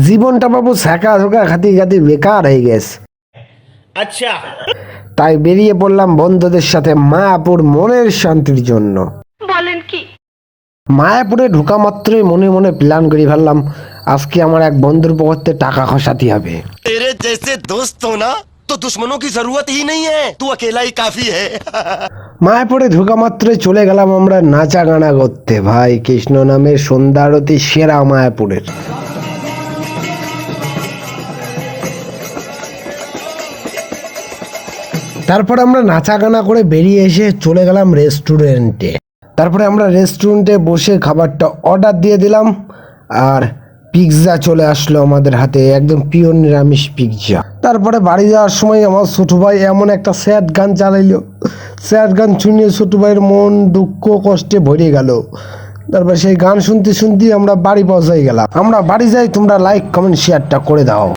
জীবনটা বাবু শেখা ঝোকা খাতি খাতি বেকার হয়ে গেছে अच्छा তাই বেরিয়ে পড়লাম বন্ধুদের সাথে মায়াপুর মনের শান্তির জন্য বলেন কি মায়াপুরে ঢোকা মাত্রই মনে মনে প্ল্যান করে ফেললাম আজকে আমার এক বন্ধুর পকড়তে টাকা খসাতে হবে तेरे जैसे दोस्त हो ना तो दुश्मनों की जरूरत ही नहीं है तू अकेला ही काफी है মায়াপুরে ঢোকা মাত্রই চলে গেলাম আমরা নাচা গানা করতে ভাই কৃষ্ণ নামের সন্ধ্যারতি সেরা মায়াপুরের তারপর আমরা নাচা গানা করে বেরিয়ে এসে চলে গেলাম রেস্টুরেন্টে। তারপরে আমরা রেস্টুরেন্টে বসে খাবারটা অর্ডার দিয়ে দিলাম আর পিৎজা চলে আসলো আমাদের হাতে, একদম পিওর নিরামিষ পিৎজা। তারপরে বাড়ি যাওয়ার সময় আমার ছোট ভাই এমন একটা স্যাড গান চালাইলো। স্যাড গান শুনে ছোট ভাইয়ের মন দুঃখ কষ্টে ভরে গেল। তারপর সেই গান শুনতে শুনতে আমরা বাড়ি পৌঁছাই গেলাম। আমরা বাড়ি যাই, তোমরা লাইক কমেন্ট শেয়ারটা করে দাও।